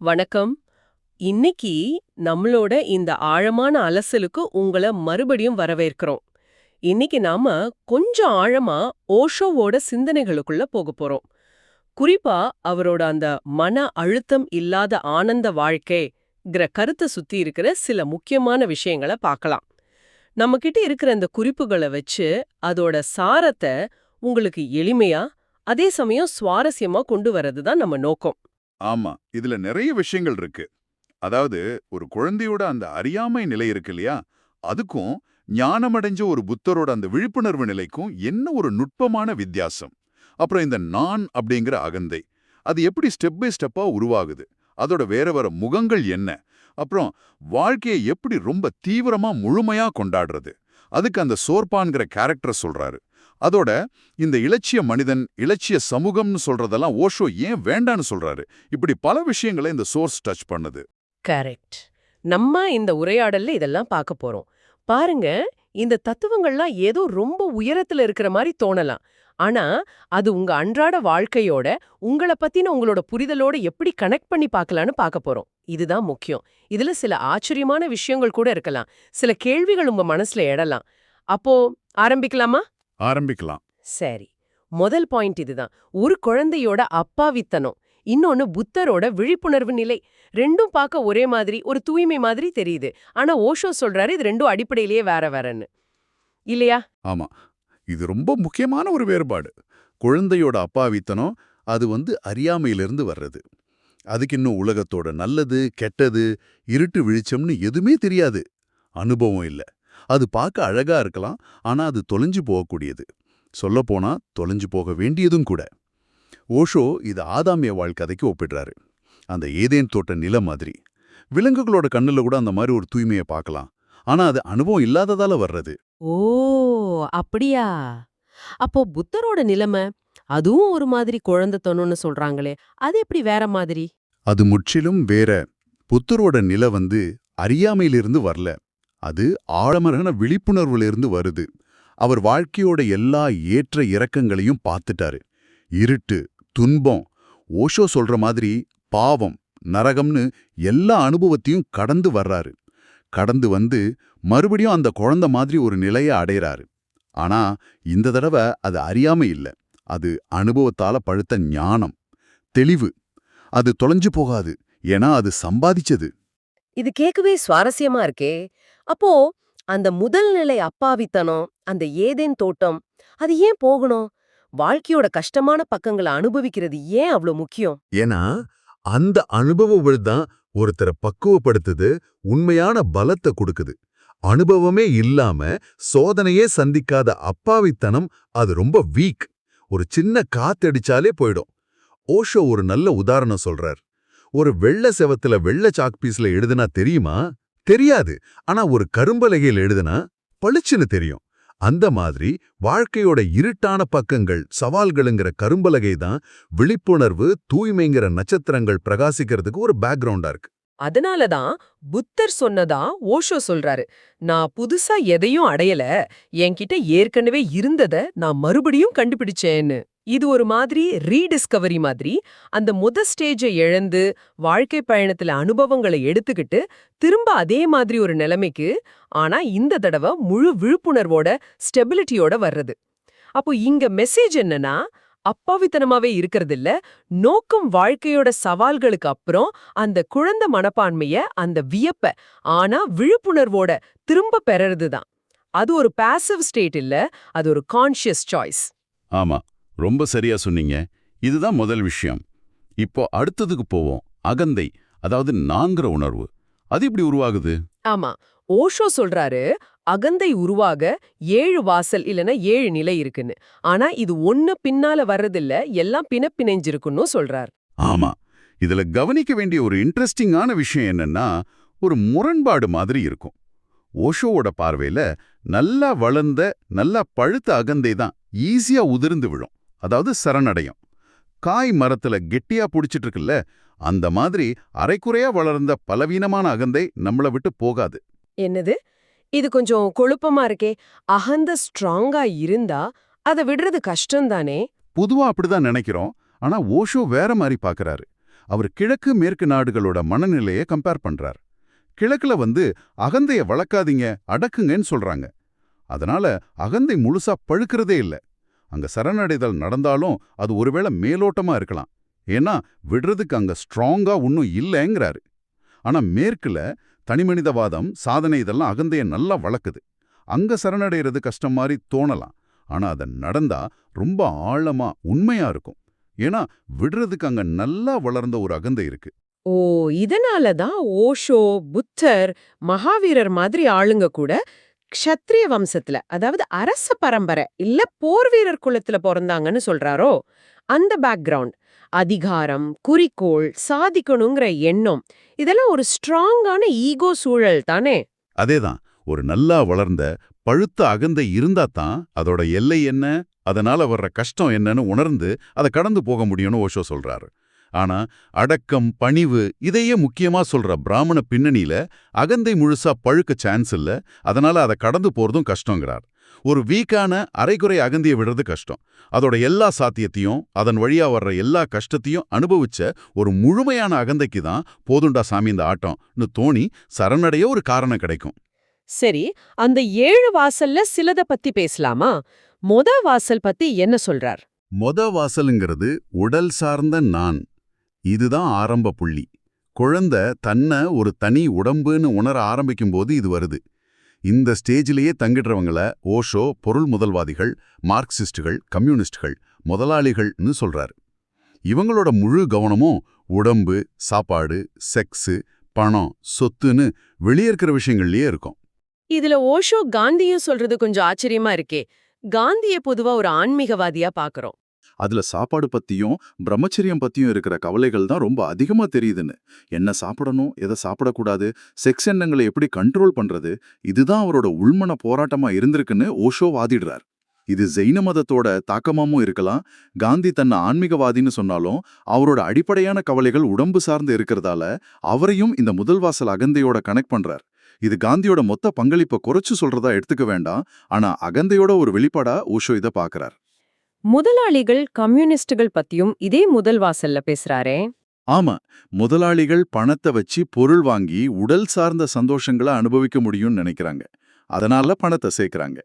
வணக்கம். இன்னைக்கு நம்மளோட இந்த ஆழமான அலசலுக்கு உங்களை மறுபடியும் வரவேற்கிறோம். இன்னைக்கு நாம கொஞ்சம் ஆழமா ஓஷோவோட சிந்தனைகளுக்குள்ள போக போறோம். குறிப்பா அவரோட அந்த மன அழுத்தம் இல்லாத ஆனந்த வாழ்க்கைங்கிற கருத்தை சுத்தி இருக்கிற சில முக்கியமான விஷயங்களை பார்க்கலாம். நம்ம கிட்ட இருக்கிற இந்த குறிப்புகளை வச்சு அதோட சாரத்தை உங்களுக்கு எளிமையா அதே சமயம் சுவாரஸ்யமா கொண்டு வர்றது தான் நம்ம நோக்கம். ஆமா இதுல நிறைய விஷயங்கள் இருக்கு. அதாவது ஒரு குழந்தையோட அந்த அறியாமை நிலை இருக்கு இல்லையா? அதுக்கும் ஞானமடைஞ்ச ஒரு புத்தரோட அந்த விழிப்புணர்வு நிலைக்கும் என்ன ஒரு நுட்பமான வித்தியாசம்? அப்புறம் இந்த நான் அப்படிங்கிற அகந்தை அது எப்படி ஸ்டெப் பை ஸ்டெப்பா உருவாகுது? அதோட வேற வேற முகங்கள் என்ன? அப்புறம் வாழ்க்கையை எப்படி ரொம்ப தீவிரமா முழுமையா கொண்டாடுறது? அதுக்கு அந்த சோர்பான்கிற கேரக்டர் சொல்றாரு. அதோட இந்த இலட்சிய மனிதன் இலட்சிய சமூகம்னு சொல்றதெல்லாம் ஓஷோ ஏன் வேண்டான்னு சொல்றாரு? இப்படி பல விஷயங்களை இந்த சோர்ஸ் டச் பண்ணுது. கரெக்ட். நம்ம இந்த உரையாடல்ல இதெல்லாம் பார்க்க போறோம். பாருங்க இந்த தத்துவங்கள்லாம் ஏதோ ரொம்ப உயரத்துல இருக்கிற மாதிரி தோணலாம். ஆனா அது உங்க அன்றாட வாழ்க்கையோட உங்கள பத்தின உங்களோட புரிதலோட எப்படி கனெக்ட் பண்ணி பார்க்கலான்னு பார்க்க போறோம். இதுதான் முக்கியம். இதுல சில ஆச்சரியமான விஷயங்கள் கூட இருக்கலாம். சில கேள்விகள் உங்க மனசுல எடலாம் அப்போ ஆரம்பிக்கலாமா? ஆரம்பிக்கலாம். சரி. முதல் பாயிண்ட் இதுதான். ஒரு குழந்தையோட அப்பாவித்தனம் இன்னொன்னு புத்தரோட விழிப்புணர்வு நிலை. ரெண்டும் பார்க்க ஒரே மாதிரி ஒரு தூய்மை மாதிரி தெரியுது. ஆனா ஓஷோ சொல்றாரு இது ரெண்டும் அடிப்படையிலேயே வேற வேறன்னு. இல்லையா? ஆமா. இது ரொம்ப முக்கியமான ஒரு வேறுபாடு. குழந்தையோட அப்பாவித்தனம் அது வந்து அறியாமையிலிருந்து வர்றது. அதுக்கு இன்னும் உலகத்தோட நல்லது கெட்டது இருட்டு விழிச்சம்னு எதுவுமே தெரியாது. அனுபவம் இல்ல. அது பார்க்க அழகா இருக்கலாம் ஆனா அது தொலைஞ்சு போகக்கூடியது. சொல்லப்போனா தொலைஞ்சு போக வேண்டியதும் கூட. ஓஷோ இது ஆதாமிய வாழ்க்கதைக்கு ஒப்பிடுறாரு. அந்த ஏதேன் தோட்ட நிலம் மாதிரி. விலங்குகளோட கண்ணுல கூட அந்த மாதிரி ஒரு தூய்மையை பார்க்கலாம். ஆனா அது அனுபவம் இல்லாததால வர்றது. ஓ அப்படியா? அப்போ புத்தரோட நிலைமை அதுவும் ஒரு மாதிரி குழந்தைத்தனம்னு சொல்றாங்களே அது எப்படி வேற மாதிரி? அது முற்றிலும் வேற. புத்தரோட நில வந்து அறியாமையிலிருந்து வரல. அது ஆழமரகன விழிப்புணர்வுல வருது. அவர் வாழ்க்கையோட எல்லா ஏற்ற இறக்கங்களையும் பார்த்துட்டாரு. இருட்டு துன்பம் ஓஷோ சொல்ற மாதிரி பாவம் நரகம்னு எல்லா அனுபவத்தையும் கடந்து வர்றாரு. கடந்து வந்து மறுபடியும் அந்த குழந்த மாதிரி ஒரு நிலைய அடையறாரு. ஆனா இந்த தடவை அது அறியாம இல்ல. அது அனுபவத்தால பழுத்த ஞானம் தெளிவு. அது தொலைஞ்சு போகாது. ஏன்னா அது சம்பாதிச்சது. இது கேட்கவே சுவாரஸ்யமா இருக்கே. அப்போ அந்த முதல் நிலை அப்பாவித்தனம் அந்த ஏதேன் தோட்டம் அது ஏன் போகணும்? வாழ்க்கையோட கஷ்டமான பக்கங்களை அனுபவிக்கிறது ஏன் அவ்வளவு முக்கியம்? ஏன்னா அந்த அனுபவம் தான் ஒருத்தரை பக்குவப்படுத்துது உண்மையான பலத்தை கொடுக்குது. அனுபவமே இல்லாம சோதனையே சந்திக்காத அப்பாவித்தனம் அது ரொம்ப வீக் ஒரு சின்ன காத்தடிச்சாலே போயிடும். ஓஷோ ஒரு நல்ல உதாரணம் சொல்றார். ஒரு வெள்ள செவத்துல வெள்ள சாக் பீஸ்ல எழுதுனா தெரியுமா? தெரியாது. ஆனா ஒரு கரும்பலகையில் எழுதுனா பளிச்சுன்னு தெரியும். அந்த மாதிரி வாழ்க்கையோட இருட்டான பக்கங்கள் சவால்களுங்கிற கரும்பலகை தான் விழிப்புணர்வு தூய்மைங்கிற நட்சத்திரங்கள் பிரகாசிக்கிறதுக்கு ஒரு பேக்ரவுண்டா இருக்கு. அதனாலதான் புத்தர் சொன்னதா ஓஷோ சொல்றாரு. நான் புதுசா எதையும் அடையல. என்கிட்ட ஏற்கனவே இருந்தத நான் மறுபடியும் கண்டுபிடிச்சேன்னு. இது ஒரு மாதிரி ரீடிஸ்கவரி மாதிரி அந்த முத ஸ்டேஜை இழந்து வாழ்க்கை பயணத்துல அனுபவங்களை எடுத்துக்கிட்டு திரும்ப அதே மாதிரி ஒரு நிலைமைக்கு ஆனா இந்த தடவை முழு விழிப்புணர்வோட ஸ்டெபிலிட்டியோட வர்றது. அப்போ இங்க மெசேஜ் என்னன்னா அப்பாவித்தனமாவே இருக்கிறதில்ல நோக்கம் வாழ்க்கையோட சவால்களுக்கு அப்புறம் அந்த குழந்தை மனப்பான்மைய அந்த வியப்ப ஆனா விழிப்புணர்வோட திரும்ப பெறறது தான் அது ஒரு பாசிவ் ஸ்டேட் இல்ல அது ஒரு கான்ஷியஸ் சாய்ஸ் ஆமா. ரொம்ப சரியா சொன்னீங்க. இதுதான் முதல் விஷயம். இப்போ அடுத்ததுக்கு போவோம். அகந்தை அதாவது நாங்கிற உணர்வு. அது இப்படி உருவாகுது? ஆமா. ஓஷோ சொல்றாரு அகந்தை உருவாக ஏழு வாசல் இல்லனா ஏழு நிலை இருக்குன்னு. ஆனா இது ஒண்ணு பின்னால வர்றதில்ல எல்லாம் பிணைஞ்சிருக்குன்னு சொல்றார். ஆமா. இதுல கவனிக்க வேண்டிய ஒரு இன்ட்ரெஸ்டிங்கான விஷயம் என்னன்னா ஒரு முரண்பாடு மாதிரி இருக்கும். ஓஷோவோட பார்வையில நல்லா வளர்ந்த நல்லா பழுத்த அகந்தை தான் ஈஸியா உதிர்ந்து விழும். அதாவது சரணடையும். காய் மரத்துல கெட்டியா புடிச்சிட்டு இருக்குல்ல அந்த மாதிரி அரைக்குறையா வளர்ந்த பலவீனமான அகந்தை நம்மள விட்டு போகாது. என்னது? இது கொஞ்சம் கொழுப்பமா இருக்கே. அகந்த ஸ்ட்ராங்கா இருந்தா அதை விடுறது கஷ்டம்தானே? பொதுவா அப்படிதான் நினைக்கிறோம். ஆனா ஓஷோ வேற மாதிரி பாக்குறாரு. அவர் கிழக்கு மேற்கு நாடுகளோட மனநிலையை கம்பேர் பண்றார். கிழக்குல வந்து அகந்தைய வளர்க்காதீங்க அடக்குங்கன்னு சொல்றாங்க. அதனால அகந்தை முழுசா பழுக்கிறதே இல்ல. அங்க சரணடைதல் நடந்தாலும் அது ஒருவேளை மேலோட்டமா இருக்கலாம். ஏன்னா விடுறதுக்கு அங்க ஸ்ட்ராங்கா ஒன்னும் இல்லைங்கிறாரு. ஆனா மேற்குல தனிமனிதவாதம் சாதனை இதெல்லாம் அகந்தைய நல்லா வளர்க்குது அங்க சரணடைகிறது கஷ்டம் மாதிரி தோணலாம். ஆனா அது நடந்தா ரொம்ப ஆழமா உண்மையா இருக்கும். ஏன்னா விடுறதுக்கு அங்க நல்லா வளர்ந்த ஒரு அகந்தை இருக்கு. ஓ இதனால தான் ஓஷோ புத்தர் மகாவீரர் மாதிரி ஆளுங்க கூட க்ஷத்ரிய வம்சத்துல அதாவது அரச பரம்பரை இல்ல போர் வீரர் குலத்துல பிறந்தாங்கன்னு சொல்றாரோ அந்த பேக்ரவுண்ட் அதிகாரம் குறிக்கோள் சாதிக்கணுங்கிற எண்ணம் இதெல்லாம் ஒரு ஸ்ட்ராங்கான ஈகோ சூழல் தானே? அதேதான். ஒரு நல்லா வளர்ந்த பழுத்த அகந்த இருந்தா தான் அதோட எல்லை என்ன அதனால வர்ற கஷ்டம் என்னன்னு உணர்ந்து அதை கடந்து போக முடியும்னு ஓஷோ சொல்றாரு. ஆனா அடக்கம் பணிவு இதையே முக்கியமா சொல்ற பிராமண பின்னணியில அகந்தை முழுசா பழுக்க சான்ஸ் இல்ல. அதனால அதை கடந்து போறதும் கஷ்டங்கிறார். ஒரு வீக்கான அரைகுறை அகந்தியை விடுறது கஷ்டம். அதோட எல்லா சாத்தியத்தையும் அதன் வழியா வர்ற எல்லா கஷ்டத்தையும் அனுபவிச்ச ஒரு முழுமையான அகந்தைக்கு தான் போதுண்டா சாமி இந்த ஆட்டம்னு தோணி சரணடைய ஒரு காரணம் கிடைக்கும். சரி அந்த ஏழு வாசல்ல சிலத பத்தி பேசலாமா? மொத வாசல் பத்தி என்ன சொல்றார்? மொத வாசலுங்கிறது உடல் சார்ந்த நான். இதுதான் ஆரம்ப புள்ளி. குழந்தை தன்னை ஒரு தனி உடம்புன்னு உணர ஆரம்பிக்கும்போது இது வருது. இந்த ஸ்டேஜிலேயே தங்கிடுறவங்கள ஓஷோ பொருள் முதல்வாதிகள் மார்க்சிஸ்டுகள் கம்யூனிஸ்டுகள் முதலாளிகள்னு சொல்றாரு. இவங்களோட முழு கவனமும் உடம்பு சாப்பாடு செக்ஸு பணம் சொத்துன்னு வெளியே இருக்கிற விஷயங்கள்லயே இருக்கும். இதுல ஓஷோ காந்தியும் சொல்றது கொஞ்சம் ஆச்சரியமா இருக்கே. காந்திய பொதுவா ஒரு ஆன்மீகவாதியா பாக்குறோம். அதுல சாப்பாடு பத்தியும் பிரம்மச்சரியம் பத்தியும் இருக்கிற கவலைகள் தான் ரொம்ப அதிகமா தெரியுதுன்னு. என்ன சாப்பிடணும்? எதை சாப்பிடக்கூடாது? செக்ஸ் எண்ணங்களை எப்படி கண்ட்ரோல் பண்றது? இதுதான் அவரோட உள்மன போராட்டமா இருந்திருக்குன்னு ஓஷோ வாதிடுறார். இது ஜெயின மதத்தோட தாக்கமாவும் இருக்கலாம். காந்தி தன்னை ஆன்மீகவாதின்னு சொன்னாலும் அவரோட அடிப்படையான கவலைகள் உடம்பு சார்ந்து இருக்கிறதால அவரையும் இந்த முதல் வாசல் அகந்தையோட கனெக்ட் பண்றார். இது காந்தியோட மொத்த பங்களிப்பை குறைச்சு சொல்றதா எடுத்துக்க வேண்டாம். ஆனா அகந்தையோட ஒரு வெளிப்பாடா ஓஷோ இதை பாக்குறார் முதலாளிகள் கம்யூனிஸ்டுகள் பத்தியும் இதே முதல் வாசல்ல பேசுறாரே. ஆமா முதலாளிகள் பணத்தை வச்சு பொருள் வாங்கி உடல் சார்ந்த சந்தோஷங்களை அனுபவிக்க முடியும்னு நினைக்கிறாங்க. அதனால பணத்தை சேர்க்கறாங்க.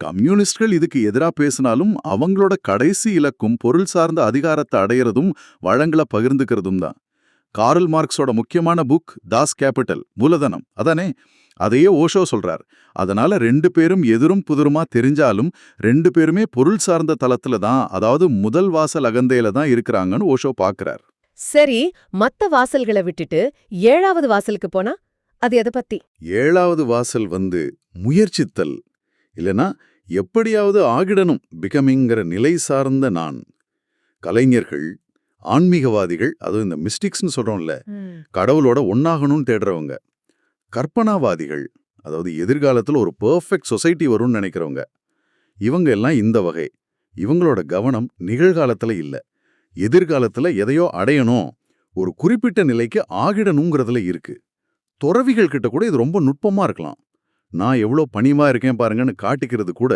கம்யூனிஸ்ட்கள் இதுக்கு எதிரா பேசினாலும் அவங்களோட கடைசி இலக்கும் பொருள் சார்ந்த அதிகாரத்தை அடையிறதும் வளங்களை பகிர்ந்துக்கிறதும் தான். காரல் மார்க்ஸோட முக்கியமான புக் தாஸ் கேபிட்டல் மூலதனம். அதானே? அதையே ஓஷோ சொல்றார். அதனால ரெண்டு பேரும் எதிரும் புதிருமா தெரிஞ்சாலும் ரெண்டு பேருமே பொருள் சார்ந்த தளத்துல தான் அதாவது முதல் வாசல் அகந்தையில தான் இருக்கிறாங்கன்னு ஓஷோ பாக்குறார். சரி மத்த வாசல்களை விட்டுட்டு ஏழாவது வாசலுக்கு போனா? அது எதை பத்தி? ஏழாவது வாசல் வந்து முயற்சித்தல். இல்லனா எப்படியாவது ஆகிடணும் பிகமிங்கிற நிலை சார்ந்த நான். கலைஞர்கள் ஆன்மீகவாதிகள் அதுவும் இந்த மிஸ்டிக்ஸ்னு சொல்றோம்ல கடவுளோட ஒன்னாகணும்னு தேடுறவங்க. கற்பனாவாதிகள் அதாவது எதிர்காலத்துல ஒரு பெர்ஃபெக்ட் சொசைட்டி வரும்னு நினைக்கிறவங்க. இவங்க எல்லாம் இந்த வகை. இவங்களோட கவனம் நிகழ்காலத்துல இல்ல. எதிர்காலத்துல எதையோ அடையணும். ஒரு குறிப்பிட்ட நிலைக்கு ஆகிடணுங்கிறதுல இருக்கு. துறவிகள் கிட்ட கூட இது ரொம்ப நுட்பமா இருக்கலாம். நான் எவ்வளோ பணிவா இருக்கேன் பாருங்கன்னு காட்டிக்கிறது கூட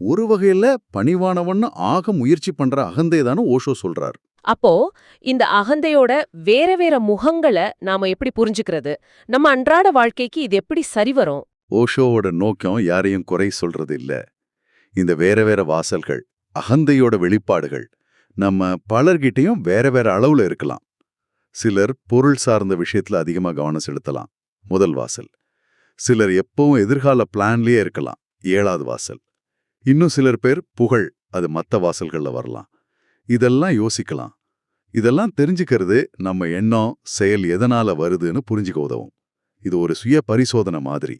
ஒரு வகையில பணிவானவன்னு ஆக முயற்சி பண்ற அகந்தை தானே ஓஷோ சொல்றார். அப்போ இந்த அகந்தையோட வேற வேற முகங்களை நாம எப்படி புரிஞ்சுக்கிறது? நம்ம அன்றாட வாழ்க்கைக்கு இது எப்படி சரி வரும்? ஓஷோவோட நோக்கம் யாரையும் குறை சொல்றது இல்ல. இந்த வேற வேற வாசல்கள் அகந்தையோட வெளிப்பாடுகள் நம்ம பலர்கிட்டயும் வேற வேற அளவுல இருக்கலாம். சிலர் பொருள் சார்ந்த விஷயத்துல அதிகமா கவனம் செலுத்தலாம். முதல் வாசல். சிலர் எப்பவும் எதிர்கால பிளான்லயே இருக்கலாம். ஏழாவது வாசல். இன்னும் சிலர் பேர் புகழ் அது மத்த வாசல்கள்ல வரலாம். இதெல்லாம் யோசிக்கலாம். இதெல்லாம் தெரிஞ்சுக்கிறது நம்ம எண்ணம் செயல் எதனால வருதுன்னு புரிஞ்சுக்க உதவும். இது ஒரு சுய பரிசோதனை மாதிரி.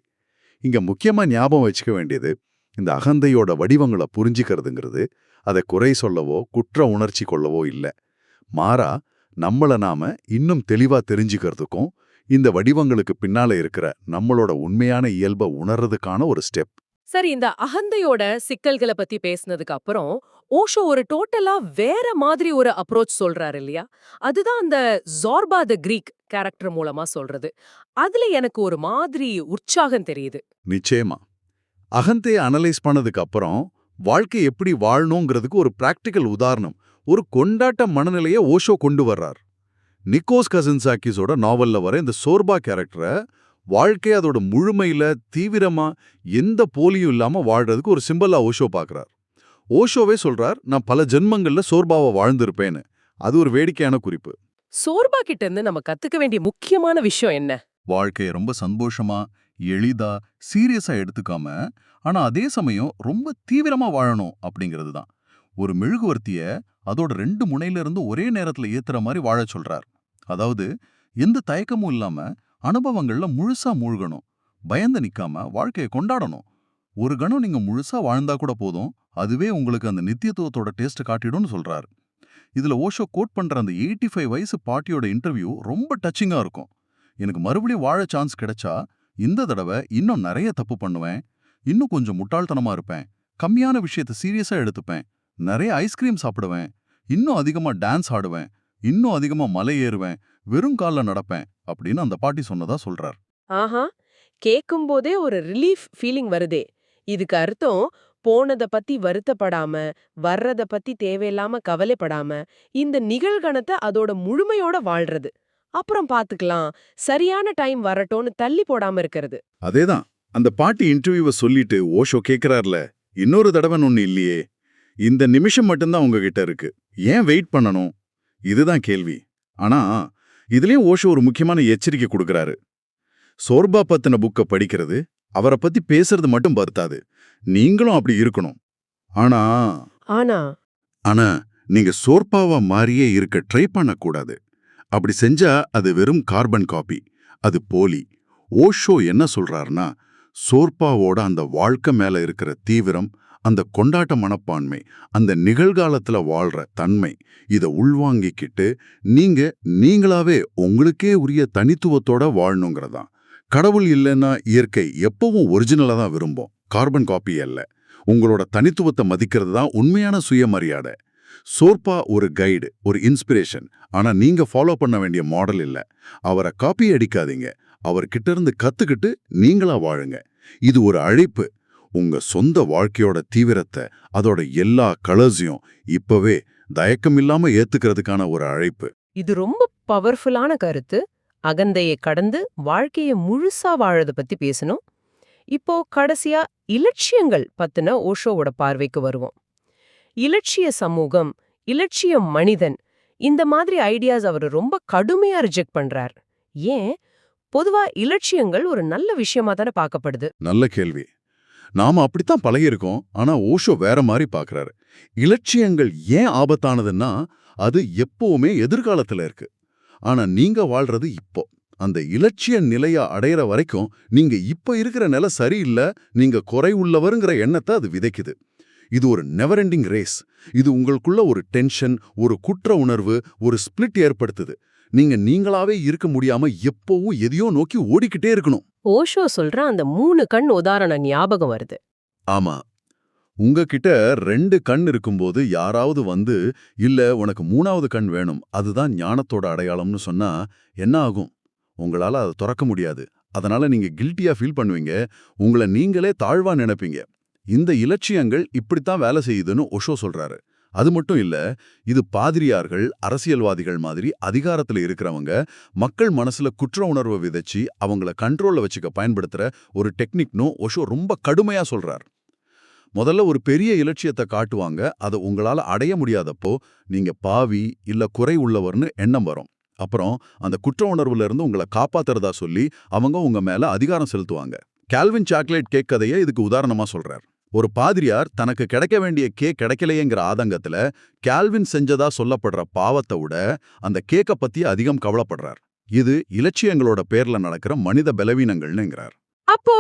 இங்க முக்கியமா ஞாபகம் வச்சுக்க வேண்டியது இந்த அகந்தையோட வடிவங்களை புரிஞ்சுக்கிறதுங்கிறது அதை குறை சொல்லவோ குற்ற உணர்ச்சி கொள்ளவோ இல்ல. மாறா நம்மள நாம இன்னும் தெளிவா தெரிஞ்சுக்கிறதுக்கும் இந்த வடிவங்களுக்கு பின்னால இருக்கிற நம்மளோட உண்மையான இயல்பை உணர்றதுக்கான ஒரு ஸ்டெப். சரி இந்த அகந்தையோட சிக்கல்களை பத்தி பேசினதுக்கு அப்புறம் ஓஷோ ஒரு டோட்டலா வேற மாதிரி ஒரு அப்ரோச் சொல்றாரு இல்லையா? அதுதான் அந்த ஜார்பா த கிரீக் கேரக்டர் மூலமா சொல்றது. அதுல எனக்கு ஒரு மாதிரி உற்சாகம் தெரியுது. நிச்சயமா. அகந்தையை அனலைஸ் பண்ணதுக்கு அப்புறம் வாழ்க்கை எப்படி வாழணுங்கிறதுக்கு ஒரு பிராக்டிக்கல் உதாரணம். ஒரு கொண்டாட்ட மனநிலையை ஓஷோ கொண்டு வர்றார். நிக்கோஸ் கசின்சாக்கிஸோட நாவல்ல வர இந்த சோர்பா கேரக்டரை வாழ்க்கை அதோட முழுமையில தீவிரமா எந்த போலியும் இல்லாம வாழ்றதுக்கு ஒரு சிம்பலா ஓஷோ பார்க்கறார் ஓஷோவே சொல்றார் நான் பல ஜென்மங்கள்ல சோர்பாவை வாழ்ந்திருப்பேன்னு. அது ஒரு வேடிக்கையான குறிப்பு. சோர்பா கிட்ட இருந்து நம்ம கத்துக்க வேண்டிய முக்கியமான விஷயம் என்ன? வாழ்க்கையை ரொம்ப சந்தோஷமா எளிதா சீரியஸா எடுத்துக்காம ஆனா அதே சமயம் ரொம்ப தீவிரமா வாழணும் அப்படிங்கிறது தான். ஒரு மெழுகுவர்த்திய அதோட ரெண்டு முனையில இருந்து ஒரே நேரத்துல ஏத்துற மாதிரி வாழச் சொல்றார். அதாவது எந்த தயக்கமும் இல்லாம அனுபவங்கள்ல முழுசா மூழ்கணும். பயந்து நிக்காம வாழ்க்கையை கொண்டாடணும். ஒரு கணம் நீங்க முழுசா வாழ்ந்தா கூட போதும். அதுவே உங்களுக்கு அந்த நித்தியத்துவத்தோட டேஸ்ட் காட்டிடும்னு சொல்றாரு. இதுல ஓஷோ கோட் பண்ற அந்த எயிட்டி ஃபைவ் வயசு பாட்டியோட இன்டர்வியூ ரொம்ப டச்சிங்கா இருக்கும். எனக்கு மறுபடியும் வாழ சான்ஸ் கிடைச்சா இந்த தடவை இன்னும் நிறைய தப்பு பண்ணுவேன். இன்னும் கொஞ்சம் முட்டாள்தனமா இருப்பேன். கம்மியான விஷயத்த சீரியஸா எடுத்துப்பேன். நிறைய ஐஸ்கிரீம் சாப்பிடுவேன். இன்னும் அதிகமா டான்ஸ் ஆடுவேன். இன்னும் அதிகமா மலை ஏறுவேன். வெறும் கால்ல நடப்பேன் அப்படின்னு அந்த பாட்டி சொன்னதா சொல்றார். ஆஹா கேக்கும் போதே ஒரு ரிலீஃப் ஃபீலிங் வருதே. இதுக்கு அர்த்தம் போனத பத்தி வருத்தப்படாம வர்றத பத்தி தேவையில்லாம கவலைப்படாம இந்த நிகழ்கணத்தை அதோட முழுமையோட வாழ்றது. அப்புறம் பாத்துக்கலாம் சரியான டைம் வரட்டும்னு தள்ளி போடாம இருக்கிறது. அதேதான். அந்த பாட்டி இன்டர்வியூவை சொல்லிட்டு ஓஷோ கேக்குறார்ல இன்னொரு தடவை ஒன்னு இல்லையே. இந்த நிமிஷம் மட்டும்தான் உங்ககிட்ட இருக்கு. ஏன் வெயிட் பண்ணணும்? இதுதான் கேள்வி. ஆனா இதுலயும் ஓஷோ ஒரு முக்கியமான எச்சரிக்கை கொடுக்கறாரு. சோர்பா பத்தின புக்க படிக்கிறது அவரை பத்தி பேசுறது மட்டும் பருத்தாது நீங்களும் அப்படி இருக்கணும். ஆனா ஆனா ஆனா நீங்க சோர்பாவா மாறியே இருக்க ட்ரை பண்ணக்கூடாது. அப்படி செஞ்சா அது வெறும் கார்பன் காப்பி அது போலி. ஓஷோ என்ன சொல்றாருன்னா சோர்பாவோட அந்த வாழ்க்கை மேல இருக்கிற தீவிரம் அந்த கொண்டாட்ட மனப்பான்மை அந்த நிகழ்காலத்துல வாழ்ற தன்மை இத உள்வாங்கிக்கிட்டு நீங்க நீங்களாவே உங்களுக்கே உரிய தனித்துவத்தோட வாழணுங்கிறதான். கடவுள் இல்லைன்னா இயற்கை எப்பவும் ஒரிஜினலா தான் விரும்பும். கார்பன் காப்பி அல்ல. உங்களோட தனித்துவத்தை மதிக்கிறது தான் உண்மையான சுயமரியாதை. சோர்பா ஒரு கைடு ஒரு இன்ஸ்பிரேஷன் ஆனா நீங்க ஃபாலோ பண்ண வேண்டிய மாடல் இல்ல. அவரை காப்பி அடிக்காதீங்க. அவர்கிட்ட இருந்து கத்துக்கிட்டு நீங்களா வாழுங்க. இது ஒரு அழைப்பு. உங்க சொந்த வாழ்க்கையோட தீவிரத்தை அதோட எல்லா கலர்ஸையும் இப்பவே தயக்கமில்லாம ஏத்துக்கிறதுக்கான ஒரு அழைப்பு. இது ரொம்ப பவர்ஃபுல்லான கருத்து. அகந்தையை கடந்து வாழ்க்கைய முழுசா வாழறத பத்தி பேசணும். இப்போ கடைசியா இலட்சியங்கள் பத்தின ஓஷோவோட பார்வைக்கு வருவோம். இலட்சிய சமூகம் இலட்சிய மனிதன் இந்த மாதிரி ஐடியாஸ் அவர் ரொம்ப கடுமையா ரிஜெக்ட் பண்றார். ஏன்? பொதுவா இலட்சியங்கள் ஒரு நல்ல விஷயமா தானே பார்க்கப்படுது. நல்ல கேள்வி. நாம அப்படித்தான் பழகியிருக்கோம். ஆனா ஓஷோ வேற மாதிரி பாக்குறாரு. இலட்சியங்கள் ஏன் ஆபத்தானதுன்னா அது எப்பவுமே எதிர்காலத்துல இருக்கு. ஆனா நீங்க வாழ்றது இப்போ. அந்த இலட்சிய நிலைய அடையிற வரைக்கும் நீங்க இப்ப இருக்கிற நிலை சரியில்லை நீங்க குறை உள்ளவருங்கிற எண்ணத்தை அது விதைக்குது. இது ஒரு நெவர் எண்டிங் ரேஸ் இது உங்களுக்குள்ள ஒரு டென்ஷன் ஒரு குற்ற உணர்வு ஒரு ஸ்பிளிட் ஏற்படுத்துது. நீங்க நீங்களாவே இருக்க முடியாம எப்பவும் எதையோ நோக்கி ஓடிக்கிட்டே இருக்கணும். ஓஷோ சொல்ற அந்த மூணு கண் உதாரணம் ஞாபகம் வருது. ஆமா. உங்ககிட்ட ரெண்டு கண் இருக்கும்போது யாராவது வந்து இல்ல உனக்கு மூணாவது கண் வேணும். அதுதான் ஞானத்தோட அடையாளம்னு சொன்னா என்ன ஆகும்? உங்களால அதை துறக்க முடியாது. அதனால நீங்க கில்ட்டியா ஃபீல் பண்ணுவீங்க. உங்களை நீங்களே தாழ்வா நினைப்பீங்க. இந்த இலட்சியங்கள் இப்படித்தான் வேலை செய்யுதுன்னு ஒஷோ சொல்றாரு. அது மட்டும் இல்ல இது பாதிரியார்கள் அரசியல்வாதிகள் மாதிரி அதிகாரத்துல இருக்கிறவங்க மக்கள் மனசுல குற்ற உணர்வை விதைச்சு அவங்கள கண்ட்ரோல்ல வச்சுக்க பயன்படுத்துற ஒரு டெக்னிக்னு ஒஷோ ரொம்ப கடுமையா சொல்றார். முதல்ல ஒரு பெரிய இலட்சியத்தை காட்டுவாங்க அதை உங்களால அடைய முடியாதப்போ நீங்க பாவி இல்ல குறை உள்ளவர்னு எண்ணம் வரும். அப்புறம் அந்த குற்ற உணர்வுல இருந்து உங்களை காப்பாத்துறதா சொல்லி அவங்க உங்க மேல அதிகாரம் செலுத்துவாங்க. கேல்வின் சாக்லேட் கேக் கதையை இதுக்கு உதாரணமா சொல்றார். ஒரு பாதிரியார் தனக்கு கிடைக்க வேண்டிய கேக் கிடைக்கலையேங்கிற ஆதங்கத்துல கால்வின் செஞ்சதா சொல்லப்படுற பாவத்தை விட அந்த கேக்க பத்தி அதிகம் கவலைப்படுறார். இது இலட்சியங்களோட பேர்ல நடக்கிற மனித பலவீனங்கள்னுங்கிறார். அப்போ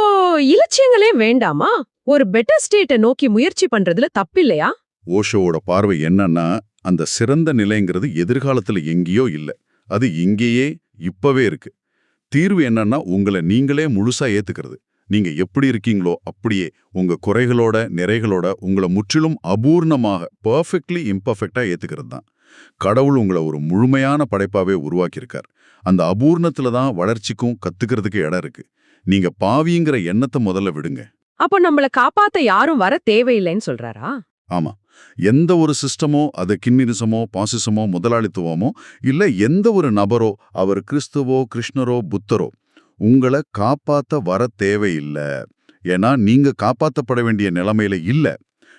இலட்சியங்களே வேண்டாமா? ஒரு பெட்டர் ஸ்டேட்டை நோக்கி முயற்சி பண்றதுல தப்பில்லையா? ஓஷோவோட பார்வை என்னன்னா அந்த சிறந்த நிலைங்கிறது எதிர்காலத்துல எங்கேயோ இல்ல. அது இங்கேயே இப்பவே இருக்கு. தீர்வு என்னன்னா உங்களை நீங்களே முழுசா ஏத்துக்கிறது. நீங்க எப்படி இருக்கீங்களோ அப்படியே உங்க குறைகளோட நிறைகளோட உங்களை முற்றிலும் அபூர்ணமாக பர்ஃபெக்ட்லி இம்பர்ஃபெக்டா ஏத்துக்கிறது தான். கடவுள் உங்களை ஒரு முழுமையான படைப்பாவே உருவாக்கியிருக்கார். அந்த அபூர்ணத்துல தான் வளர்ச்சிக்கும் கத்துக்கிறதுக்கு இடம் இருக்கு. நீங்க பாவிங்கிற எண்ணத்தை முதல்ல விடுங்க. அப்போ நம்மள காப்பாத்த யாரும் வர தேவையில்லைன்னு சொல்றாரா? ஆமா. எந்த ஒரு சிஸ்டமோ அது கிண்மிரிசமோ பாசிசமோ முதலாளித்துவமோ இல்ல எந்த ஒரு நபரோ அவர் கிறிஸ்துவோ கிருஷ்ணரோ புத்தரோ உங்களை காப்பாத்த வர தேவையில்ல. ஏன்னா நீங்க காப்பாத்தப்பட வேண்டிய நிலைமையில இல்ல.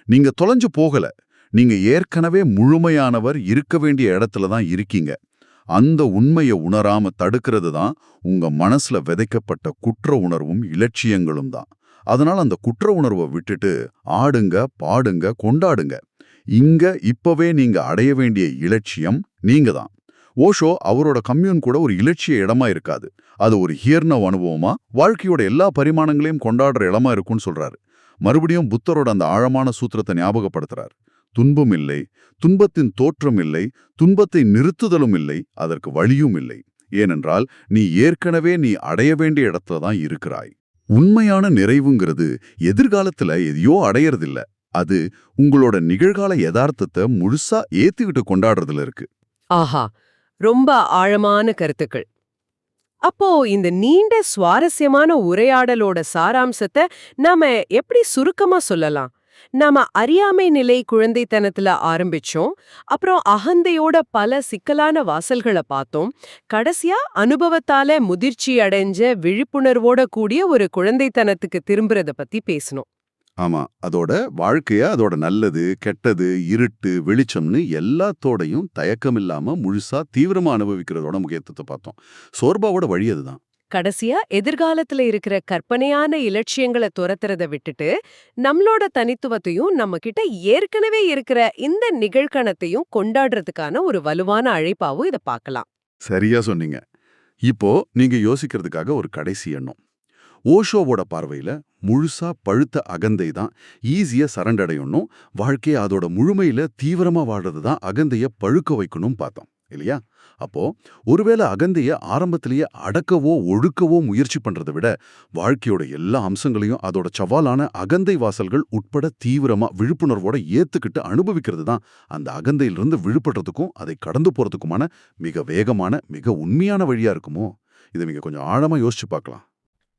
நீங்க தொலைஞ்சு போகல. நீங்க ஏற்கனவே முழுமையானவர் இருக்க வேண்டிய இடத்துல தான் இருக்கீங்க. அந்த உண்மையை உணராம தடுக்கிறது தான் உங்க மனசுல விதைக்கப்பட்ட குற்ற உணர்வும் இலட்சியங்களும் தான். அதனால அந்த குற்ற உணர்வை விட்டுட்டு ஆடுங்க பாடுங்க கொண்டாடுங்க. இங்க இப்பவே நீங்க அடைய வேண்டிய இலட்சியம் நீங்க தான். ஓஷோ அவரோட கம்யூன் கூட ஒரு இலட்சிய இடமா இருக்காது. அது ஒரு ஹியர்னவ் அனுபவமா? வாழ்க்கையோட எல்லா பரிமாணங்களையும் கொண்டாடுற இடமா இருக்கும்னு சொல்றாரு. மறுபடியும் புத்தரோட அந்த ஆழமான சூத்திரத்தை ஞாபகப்படுத்துறார். துன்பம் இல்லை துன்பத்தின் தோற்றம் இல்லை துன்பத்தை நிறுத்துதலும் இல்லை அதற்கு வழியும் இல்லை. ஏனென்றால் நீ ஏற்கனவே நீ அடைய வேண்டிய இடத்துல தான் இருக்கிறாய். உண்மையான நிறைவுங்கிறது எதிர்காலத்துல எதையோ அடையறதில்ல. அது உங்களோட நிகழ்கால யதார்த்தத்தை முழுசா ஏத்துக்கிட்டு கொண்டாடுறதுல இருக்கு. ஆஹா! ரொம்ப ஆழமான கருத்துக்கள். அப்போ இந்த நீண்ட சுவாரஸ்யமான உரையாடலோட சாராம்சத்தை நாம எப்படி சுருக்கமா சொல்லலாம்? நாம அறியாமை நிலை குழந்தைத்தனத்துல ஆரம்பிச்சோம் அப்புறம் அகந்தையோட பல சிக்கலான வாசல்களை பார்த்தோம். கடைசியா அனுபவத்தால முதிர்ச்சி அடைஞ்ச விழிப்புணர்வோட கூடிய ஒரு குழந்தைத்தனத்துக்கு திரும்புறத பத்தி பேசணும் ஆமா. அதோட வாழ்க்கைய அதோட நல்லது கெட்டது இருட்டு வெளிச்சம்னு எல்லாத்தோடையும் தயக்கமில்லாம முழுசா தீவிரமா அனுபவிக்கிறதோட முக்கியத்துவத்தை பார்த்தோம். சோர்பாவோட வழி அதுதான். கடைசியா எதிர்காலத்துல இருக்கிற கற்பனையான இலட்சியங்களை துரத்துறத விட்டுட்டு நம்மளோட தனித்துவத்தையும் நம்ம கிட்ட ஏற்கனவே இருக்கிற இந்த நிகழ்கணத்தையும் கொண்டாடுறதுக்கான ஒரு வலுவான அழைப்பாவும் இத பார்க்கலாம். சரியா சொன்னீங்க. இப்போ நீங்க யோசிக்கிறதுக்காக ஒரு கடைசி எண்ணம். ஓஷோவோட பார்வையில முழுசா பழுத்த அகந்தை தான் ஈஸியா சரண்டடையணும். வாழ்க்கையை அதோட முழுமையில தீவிரமா வாழ்றது தான் அகந்தைய பழுக்க வைக்கணும் பார்த்தோம் இல்லையா? அப்போ ஒருவேளை அகந்தைய ஆரம்பத்திலேயே அடக்கவோ ஒழுக்கவோ முயற்சி பண்றதை விட வாழ்க்கையோட எல்லா அம்சங்களையும் அதோட சவாலான அகந்தை வாசல்கள் உட்பட தீவிரமா விழிப்புணர்வோட ஏத்துக்கிட்டு அனுபவிக்கிறது தான் அந்த அகந்தையிலிருந்து விழுப்படுறதுக்கும் அதை கடந்து போறதுக்குமான மிக வேகமான மிக உண்மையான வழியா இருக்குமோ? இதை நீங்க கொஞ்சம் ஆழமா யோசிச்சு பார்க்கலாம்.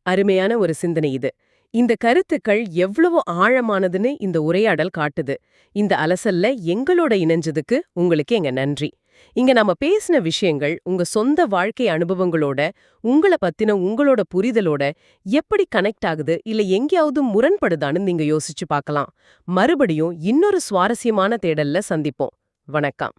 அருமையான ஒரு சிந்தனை இது. இந்த கருத்துக்கள் எவ்வளவு ஆழமானதுன்னு இந்த உரையாடல் காட்டுது. இந்த அலசல்ல எங்களோட இணைஞ்சதுக்கு உங்களுக்கு எங்க நன்றி. இங்க நாம பேசின விஷயங்கள் உங்க சொந்த வாழ்க்கை அனுபவங்களோட உங்கள பத்தின உங்களோட புரிதலோட எப்படி கனெக்ட் ஆகுது இல்ல எங்கேயாவது முரண்படுதான்னு நீங்க யோசிச்சு பார்க்கலாம். மறுபடியும் இன்னொரு சுவாரஸ்யமான தேடல்ல சந்திப்போம். வணக்கம்.